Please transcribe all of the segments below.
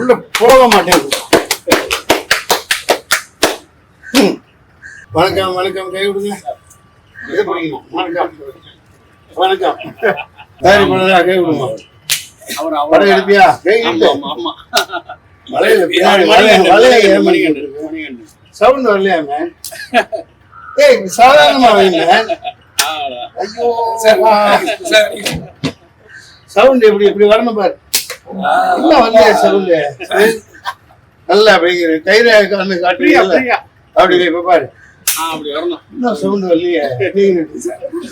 உள்ள போக மாட்டேங்குது. வணக்கம் வணக்கம். கை பிடிக்கணும் வணக்கம். வணக்கம். சரி பண்ணதா கை அவர் படம் எடுப்பியா? கை சவுண்ட் வரலையா ஏய் சாதாரணமா வைங்க. ஐயோ சவுண்ட் எப்படி எப்படி வரணும் பாரு. இன்னும் வரலையா சவுண்ட் நல்லா அப்படிங்கிற கையில. அப்படி இப்ப பாரு. ஆ, அப்படி வரணும். இன்னும் சவுண்ட் வரலையே? நீங்க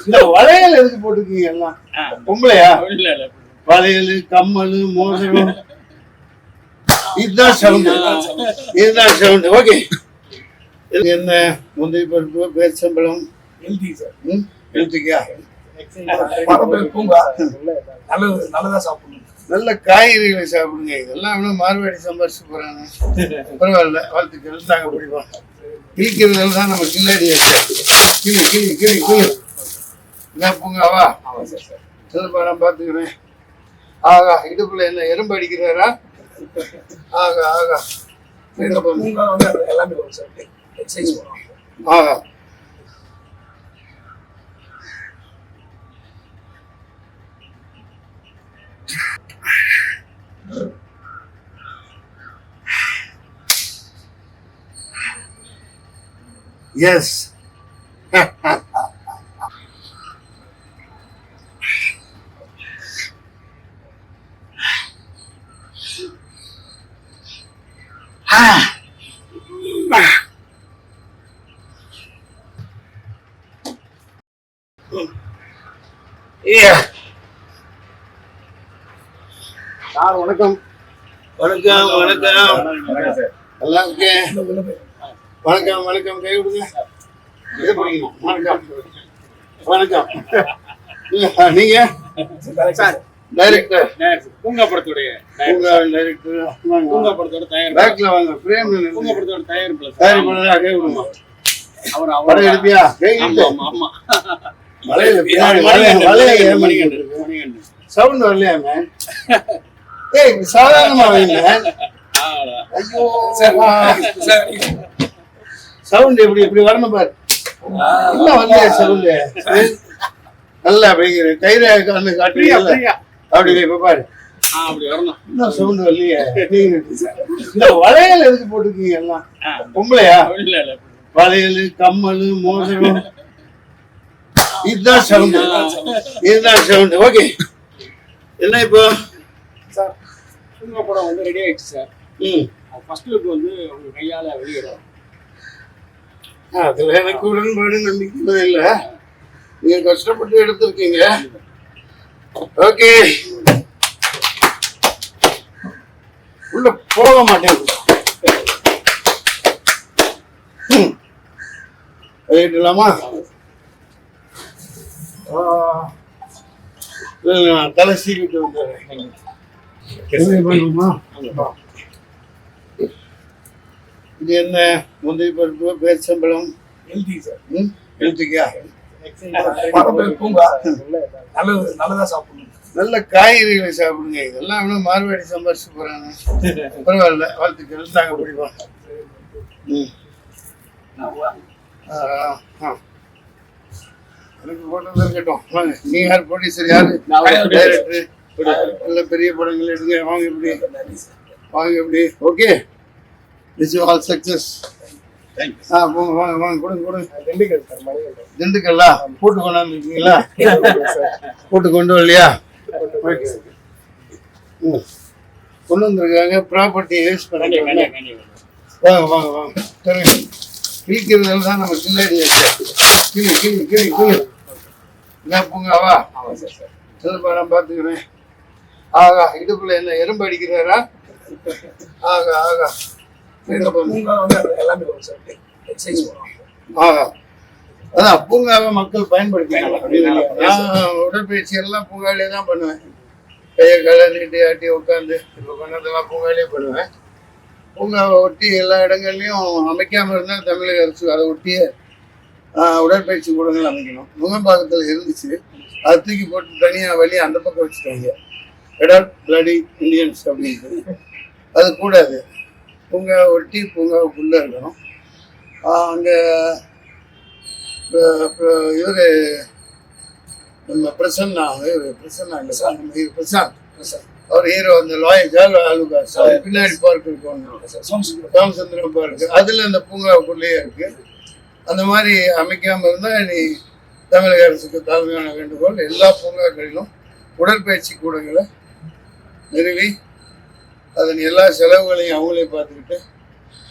இந்த வளையல் எதுக்கு போட்டுருக்கீங்க எல்லாம்? ஆ. பொம்பளையா? இல்ல இல்ல. வளையல் கம்மல் மோதிரம். இதுதான் சவுண்ட். இதுதான் சவுண்ட். ஓகே. என்ன? முந்தைய பருப்பு பேச்சம்பழம் ஹெல்தி சார் ம்? எழுத்துக்கியா பரம்பரை பூங்கா. நல்லது நல்லதா சாப்பிடணும். நல்ல காய்கறிகளை சாப்பிடுங்க. இதெல்லாம் இன்னும் மார்வாடி சம்பாரிச்சு போறாங்க பரவாயில்ல வாழ்த்துக்கள். தாங்க பிடிப்போம். கிழிக்கிறதுல தான் நம்ம கில்லாடி கிளி கிளி கிளி கிளி. என்ன பூங்காவா சிலப்பா நான் பார்த்துக்கிறேன். ஆகா இடுப்புல என்ன எறும்பு அடிக்கிறாரா? ஆகா ஆகா. இந்த பூங்கா வந்து அது எல்லாமே வரும் சார் எக்ஸசைஸ் பண்ணுவோம் ஆகா எஸ் Yeah. சார் வணக்கம். வணக்கம் வணக்கம். நல்லா இருக்கேன் வணக்கம் வணக்கம். கை கொடுங்க. இதை பிடிக்கணும் வணக்கம். வணக்கம். நீங்க? சார். டைரக்டர் பூங்கா படத்துடைய டைரக்டர் பூங்கா படத்தோட தயார் பேக்ல வாங்க. பிரேம் பூங்கா படத்தோட தயாரிப்புல சரி பண்ணதா கை கொடுங்க. அவர் எடுப்பியா? கை ஆமா ஆமா வலையில பின்னாடி வலைய வலைய ஏன் மணிகண்டு பண்ணிக்கிட்டு மணிகண்டு சவுண்ட் வரலையா மேன் ஏய் சாதாரணமா வைங்க. ஆடா. ஐயோ. Sir sir. சவுண்ட் எப்படி எப்படி வரணும் பாரு. இன்னும் வரலையா சவுண்ட்? நல்லா அப்படிங்கிற கையில கலந்து பிரியா. அப்படி இப்ப பாரு. ஆ, அப்படி வரணும். இன்னும் சவுண்ட் வரலையே? இந்த வளையல் எதுக்கு போட்டுருக்கீங்க எல்லாம். பொம்பளையா? இல்ல இல்ல வளையல் கம்மல் மோதிரம். இதுதான் சவுண்ட். இதுதான் சவுண்ட். ஓகே. என்ன இப்போ? சார் படம் வந்து ரெடி ஆயிடுச்சு சார். ம். ஃபர்ஸ்ட் லுக் வந்து உங்க கையால வெளியிடும். அதுல எனக்கு உடன்பாடு நம்பிக்கை இல்லை. நீங்க கஷ்டப்பட்டு எடுத்திருக்கீங்க. ஓகே. உள்ள போக மாட்டேங்குது ம். நான் தலை சீக்கிட்டு வந்துடுறேன். என்ன பண்ணுமா இது என்ன? முந்தைய பருப்பு பேச்சம்பழம் ஹெல்தி சார் ம்? பூங்கா. நல்லது நல்லதா சாப்பிடணும். நல்ல காய்கறிகளை சாப்பிடுங்க. இதெல்லாம் இன்னும் மார்வாடி சம்பாரிச்சு போறாங்க. பரவாயில்ல வாழ்த்துக்கள். தாங்க பிடிப்போம் ம். எனக்கு போட்டது இருக்கட்டும். வாங்க நீ யார் ப்ரொடியூசர் யாரு? டைரக்டர் நல்ல பெரிய படங்கள் எடுங்க. வாங்க இப்படி. வாங்க இப்படி. ஓகே திஸ் ஆல் சக்சஸ் ஆ போங்க வாங்க வாங்க கொடுங்க கொடுங்க. திண்டுக்கல் சார் மணிகண்டன் திண்டுக்கல்லா? போட்டு கொண்டாந்து இருக்கீங்களா போட்டு கொண்டு வரலையா. கொண்டு வந்திருக்காங்க. ப்ராப்பர்ட்டி யூஸ் பண்ணி. வாங்க வாங்க வாங்க. சரிங்க கிழிக்கிறதுல தான் நம்ம கில்லாடி கிளி கிளி கிளி கிளி. என்ன பூங்காவா சிலப்பா நான் பார்த்துக்கிறேன். ஆகா இடுப்புல என்ன எறும்பு அடிக்கிறாரா? ஆகா ஆகா. அதான் பூங்காவை மக்கள் பயன்படுத்திக்கலாம் நான் உடற்பயிற்சி எல்லாம் பூங்காலே தான் பண்ணுவேன். கையை காலை நீட்டி ஆட்டி உட்காந்து இப்போ பண்ணதெல்லாம் பூங்காலே பண்ணுவேன். பூங்காவை ஒட்டி எல்லா இடங்கள்லையும் அமைக்காமல் இருந்தால் தமிழக அரசு அதை ஒட்டியே உடற்பயிற்சி கூடங்கள் அமைக்கணும். முகம்பாக்கத்தில் இருந்துச்சு. அதை தூக்கி போட்டு தனியாக வழி அந்த பக்கம் வச்சுட்டாங்க. எடாட் பிளடி இந்தியன்ஸ் அப்படின்ட்டு. அது கூடாது. பூங்கா ஒட்டி பூங்காவுக்குள்ளே இருக்கணும். அங்கே இவர் நம்ம பிரசன்னா இவர் பிரசன்னா இல்லை இவர் பிரசாந்த் சார் அவர் ஹீரோ அந்த லாயர் ஜால் அவர் பின்னாடி பார்க் இருக்கு ஒன்று சார் சோமசுந்தரம் பார்க். அதில் அந்த பூங்காவுக்குள்ளேயே இருக்கு. அந்த மாதிரி அமைக்காமல் இருந்தால் நீ தமிழக அரசுக்கு தலைமையான வேண்டுகோள். எல்லா பூங்காக்களிலும் உடற்பயிற்சி கூடங்களை நிறுவி அதன் எல்லா செலவுகளையும் அவங்களே பார்த்துக்கிட்டு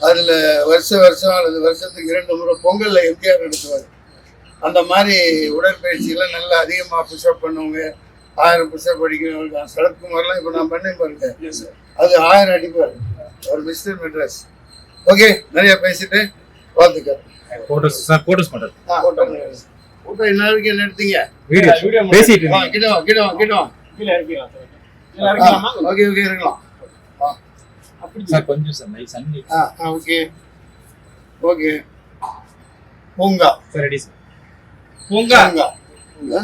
அதில் வருஷ வருஷம் அல்லது வருஷத்துக்கு இரண்டு முறை பொங்கலில் எம்ஜிஆர் நடத்துவார். அந்த மாதிரி உடற்பயிற்சியெல்லாம் நல்லா அதிகமாக புஷ்அப் பண்ணுவங்க ஆயிரம் புஷ்அப் அடிக்கிறவங்க சரத்குமார்லாம் இப்போ நான் பண்ணேன் பாருங்க. அது ஆயிரம் அடிப்பார். ஒரு மிஸ்டர் மெட்ராஸ். ஓகே நிறைய பேசிட்டு வாழ்த்துக்கள். போட்டோஸ் சார் போட்டோஸ் பண்றது ஆ, ஃபோட்டோ என்ன வரைக்கும் என்ன எடுத்தீங்க? வீடியோ பேசிட்டு வா இருந்தீங்க கிட்ட வா கிட்ட வா கிட்ட வா. கீழே இறக்கிடலாம் சார் கீழே இறக்கிடலாமா? ஓகே ஓகே இருக்கலாம் சார் கொஞ்சம் சார் நைஸ் அன்னி ஆ ஓகே. ஓகே. பூங்கா. Sir ready sir. பூங்கா. பூங்கா.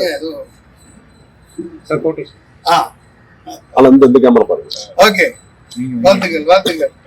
ஏ, ஏதோ சார் போட்டோஸ் ஆ. ஆனா இந்த கேமரா பாருங்க. ஓகே. வாழ்த்துக்கள் வாழ்த்துக்கள்.